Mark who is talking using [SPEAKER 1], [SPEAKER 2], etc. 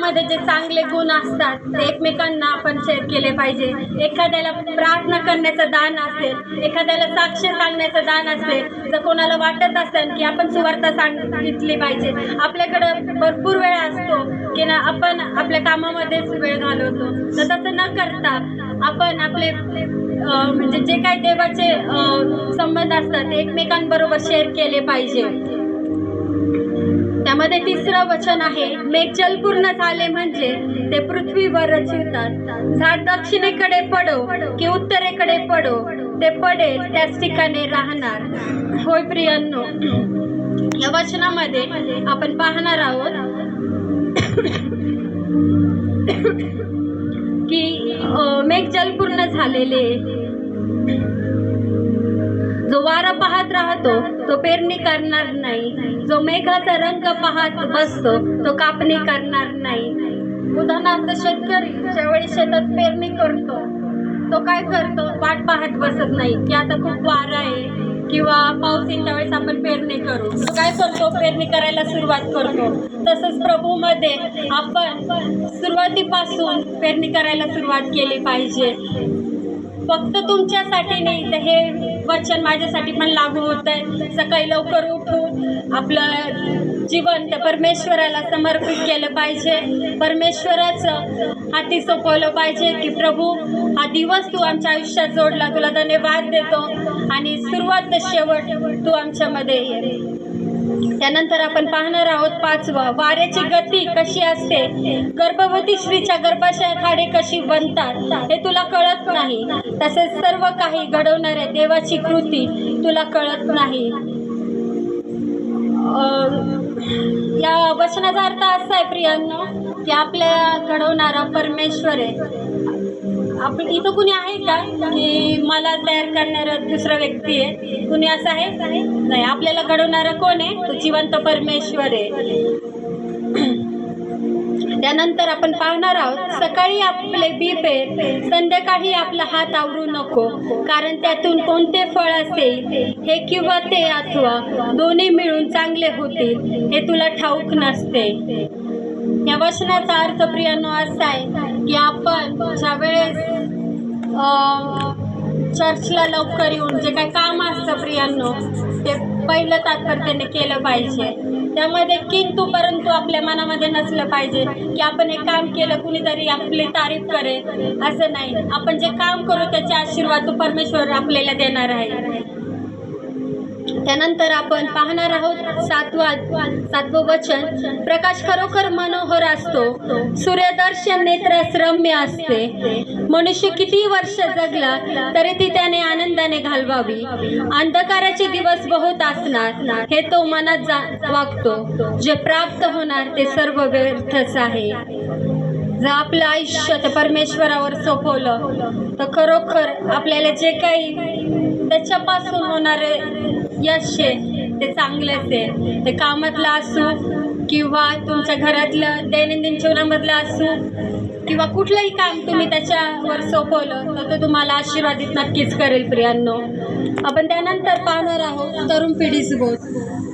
[SPEAKER 1] मध्ये जे चांगले गुण असतात ते एकमेकांना आपण शेअर केले पाहिजे. एखाद्याला प्रार्थना करण्याचं दान असेल एखाद्याला साक्ष सांगण्याचं दान असेल जर कोणाला वाटत असेल की आपण सुवार्ता सांगितली पाहिजे आपल्याकडं भरपूर वेळ असतो की ना आपण आपल्या कामामध्येच वेळ घालवतो. तर तसं न करता आपण आपले म्हणजे जे काही देवाचे संबंध असतात ते एकमेकांबरोबर शेअर केले पाहिजे. त्यामध्ये तिसरं वचन आहे मेघ जलपूर्ण झाले म्हणजे ते पृथ्वीवर रचिवतात झाड दक्षिणेकडे पडो की उत्तरेकडे पडो ते पडेल त्याच ठिकाणी राहणार. होय प्रियांनो या वचनामध्ये आपण पाहणार आहोत की मेघ जल पूर्ण झालेले जो वारा पाहत राहतो तो पेरणी करणार नाही. जो मेघाचा रंग पाहत बसतो तो कापणी करणार नाही. उदाहरणार्थ शेतकरी ज्यावेळी शेतात पेरणी करतो. तो काय करतो? वाट पाहत बसत नाही. की आता खूप वारा आहे किंवा पाऊस येईल त्यावेळेस आपण पेरणी करू. तो काय करतो? पेरणी करायला सुरुवात करतो. तसंच प्रभूमध्ये आपण सुरुवातीपासून पेरणी करायला सुरुवात केली पाहिजे. फक्त तुमच्यासाठी नाही तर हे वचन माझ्यासाठी पण लागू होत आहे. सकाळी लवकर उठून आपलं जीवन त्या परमेश्वराला समर्पित केलं पाहिजे. परमेश्वराचं हाती सोपवलं पाहिजे की प्रभू हा दिवस तू आमच्या आयुष्यात जोडला. तुला धन्यवाद देतो. आणि सुरुवात ते शेवट तू आमच्यामध्ये ये. त्यानंतर आपण पाहणार आहोत पाचवं वाऱ्याची गती कशी असते? गर्भवती स्त्रीच्या गर्भाशय खाडे कशी बनतात? हे तुला कळत नाही. तसेच सर्व काही घडवणाऱ्या देवाची कृती तुला कळत नाही. या वचनाचा अर्थ असा आहे प्रियांनो की आपल्या घडवणारा परमेश्वर आहे. आपण इथं कुणी आहे का? की मला तयार करणारा दुसरा व्यक्ती आहे? कुणी असं आहे? नाही आपल्याला घडवणारा कोण आहे? तो जिवंत परमेश्वर आहे. त्यानंतर आपण पाहणार आहोत सकाळी आपले बी पेर संध्याकाळी आपला हात आवरू नको कारण त्यातून कोणते फळ असेल हे किंवा ते अथवा दोन्ही मिळून चांगले होतील हे तुला ठाऊक नसते. या वचनाचा अर्थ प्रियानो असा आहे की आपण ज्या वेळेस चर्चला लवकर येऊन जे काही काम असतं प्रियांनो ते पहिलं तात्पर्याने केलं पाहिजे. त्यामध्ये किंतु परंतु आपल्या मनामध्ये नसलं पाहिजे की आपण हे काम केलं कुणीतरी आपली तारीफ करेल. असं नाही. आपण जे काम करू त्याचे आशीर्वाद तो परमेश्वर आपल्याला देणार आहे. त्यानंतर आपण पाहणार आहोत सातवा सातवं वचन. प्रकाश खरोखर मनोहर असतो. सूर्यदर्शन नेत्रास रम्य असते. मनुष्य किती वर्ष जगला तरी ती त्याने आनंदाने घालवावी. अंधकाराचे दिवस बहुत असणार हे तो मनात जा वागतो. जे प्राप्त होणार ते सर्व व्यर्थच आहे. जर आपलं आयुष्य त्या परमेश्वरावर सोपवलं तर खरोखर आपल्याला जे काही त्याच्यापासून होणारे यश आहे ते चांगलंच आहे. ते कामातलं असू किंवा तुमच्या घरातलं दैनंदिन जीवनामधलं असू किंवा कुठलंही काम तुम्ही त्याच्यावर सोपवलं तर तो तुम्हाला आशीर्वादित नक्कीच करेल प्रियांनो. आपण त्यानंतर पाहणार आहोत तरुण पिढीसोबत